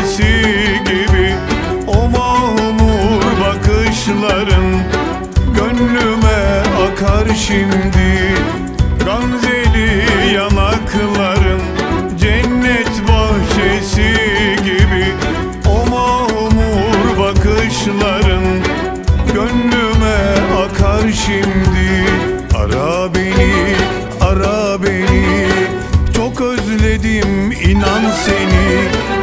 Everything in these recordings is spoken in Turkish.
pençesi gibi O mahmur bakışların Gönlüme akar şimdi. Gamzeli yanakların Cennet bahçesi gibi O mahmur bakışların Gönlüme akar şimdi. Ara beni, ara beni Çok özledim inan seni.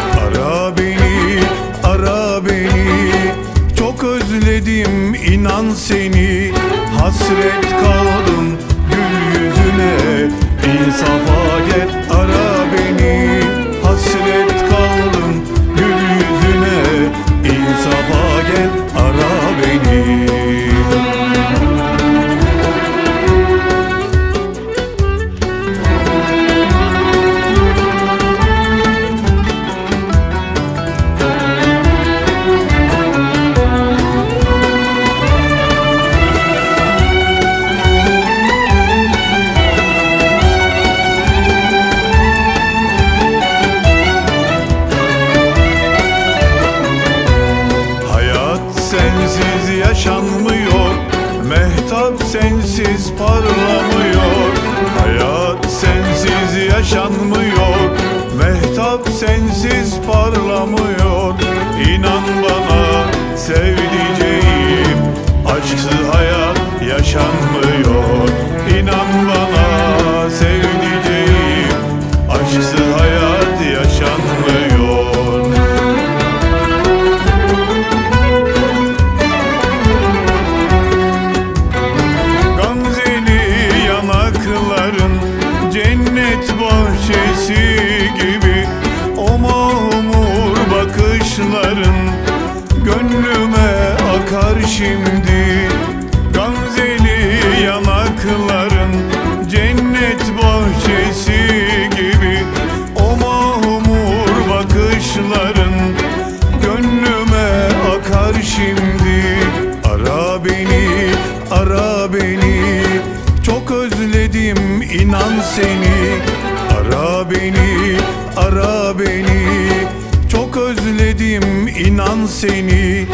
İnan seni. Hasret kaldım gül yüzüne. İnsafa yaşanmıyor Mehtap sensiz parlamıyor. Hayat sensiz yaşanmıyor. Mehtap sensiz parlamıyor. İnan bana sevdiceğim bahçesi gibi O mahmur bakışların gönlüme akar şimdi beni, ara beni. Çok özledim inan seni